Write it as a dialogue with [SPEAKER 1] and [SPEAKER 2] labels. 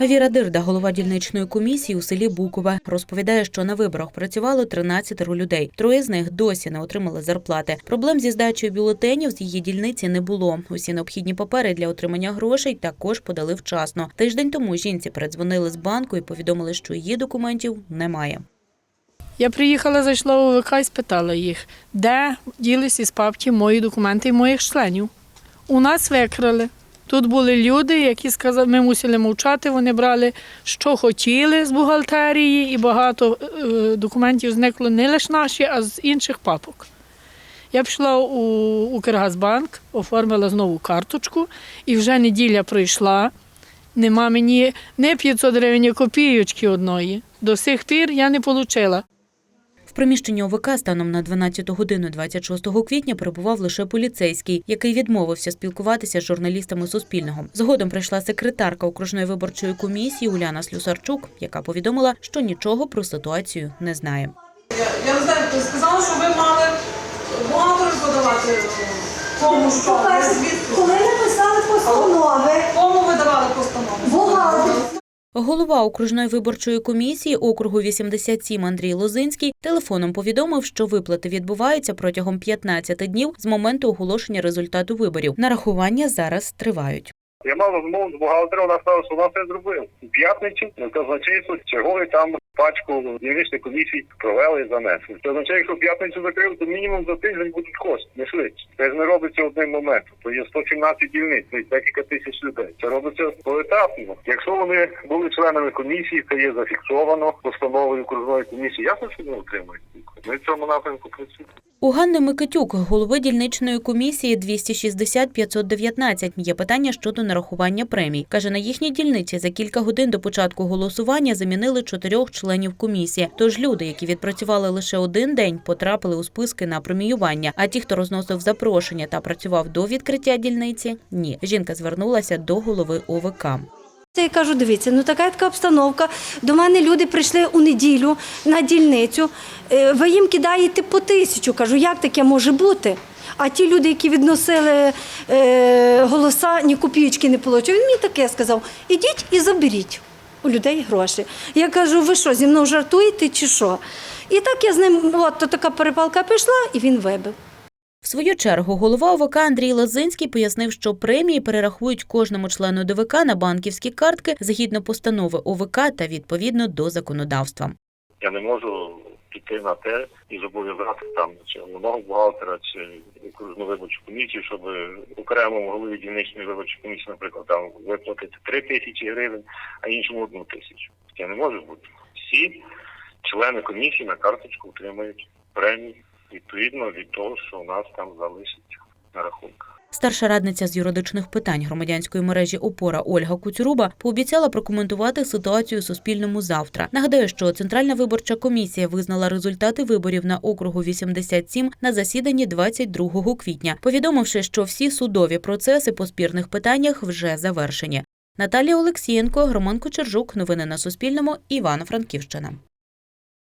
[SPEAKER 1] Віра Дирда, голова дільничної комісії у селі Букове, розповідає, що на виборах працювало 13 людей. Троє з них досі не отримали зарплати. Проблем зі здачею бюлетенів з її дільниці не було. Усі необхідні папери для отримання грошей також подали вчасно. Тиждень тому жінці передзвонили з банку і повідомили, що її документів немає.
[SPEAKER 2] Я приїхала, зайшла у ВК і спитала їх, де ділись із папки мої документи і моїх членів. У нас викрали. Тут були люди, які сказали, ми мусили мовчати, вони брали, що хотіли з бухгалтерії, і багато е, документів зникло не лише наші, а з інших папок. Я пішла у Укргазбанк, оформила знову карточку, і вже неділя пройшла. Нема мені не 500 гривень, ні копійочки одної. До сих пір я не отримала.
[SPEAKER 1] Приміщенні ОВК станом на 12 годину 26 квітня перебував лише поліцейський, який відмовився спілкуватися з журналістами Суспільного. Згодом прийшла секретарка окружної виборчої комісії Уляна Слюсарчук, яка повідомила, що нічого про ситуацію не знає.
[SPEAKER 3] Я, я не знаю, ти сказала, що ви мали бухгалтеру подавати кому що?
[SPEAKER 4] Коли написали постанови,
[SPEAKER 1] Голова окружної виборчої комісії округу 87 Андрій Лозинський телефоном повідомив, що виплати відбуваються протягом 15 днів з моменту оголошення результату виборів. Нарахування зараз тривають.
[SPEAKER 5] Я мав розмову з бухгалтером, вона сказала, що вона все зробила. У п'ятницю на казначейство черговий там пачку дільничних комісій провели і занесли. Це означає, якщо п'ятницю закрили, то мінімум за тиждень будуть кошти, не швидше. Це ж не робиться одним моментом. То є 117 дільниць, це декілька тисяч людей. Це робиться поетапно. Якщо вони були членами комісії, це є зафіксовано постановою окружної комісії. Ясно, що не отримують. Ми в цьому напрямку працюємо.
[SPEAKER 1] У Ганни Микитюк, голови дільничної комісії 260-519, є питання щодо нарахування премій. Каже, на їхній дільниці за кілька годин до початку голосування замінили чотирьох членів комісії. Тож люди, які відпрацювали лише один день, потрапили у списки на преміювання. А ті, хто розносив запрошення та працював до відкриття дільниці, ні. Жінка звернулася до голови ОВК.
[SPEAKER 4] Я кажу, дивіться, ну така така обстановка. До мене люди прийшли у неділю на дільницю. Е, Ви їм кидаєте по тисячу. Кажу, як таке може бути? А ті люди, які відносили е, голоса, ні копійочки не отримали. Він мені таке сказав: ідіть і заберіть у людей гроші. Я кажу, ви що, зі мною жартуєте чи що? І так я з ним, от така перепалка пішла, і він вибив.
[SPEAKER 1] В свою чергу голова ОВК Андрій Лозинський пояснив, що премії перерахують кожному члену ДВК на банківські картки згідно постанови ОВК та відповідно до законодавства.
[SPEAKER 5] Я не можу піти на те і зобов'язати там чи головного бухгалтера, чи окружну виборчу комісію, щоб окремому голові дільничної виборчої комісії, наприклад, там виплатити три тисячі гривень, а іншому одну тисячу. Це не може бути. Всі члени комісії на карточку отримають премії відповідно від того, що у нас там залишиться на рахунках.
[SPEAKER 1] Старша радниця з юридичних питань громадянської мережі Опора Ольга Куцюруба пообіцяла прокоментувати ситуацію Суспільному завтра. Нагадаю, що Центральна виборча комісія визнала результати виборів на округу 87 на засіданні 22 квітня, повідомивши, що всі судові процеси по спірних питаннях вже завершені. Наталія Олексієнко, Роман Кочержук. Новини на Суспільному. Івано-Франківщина.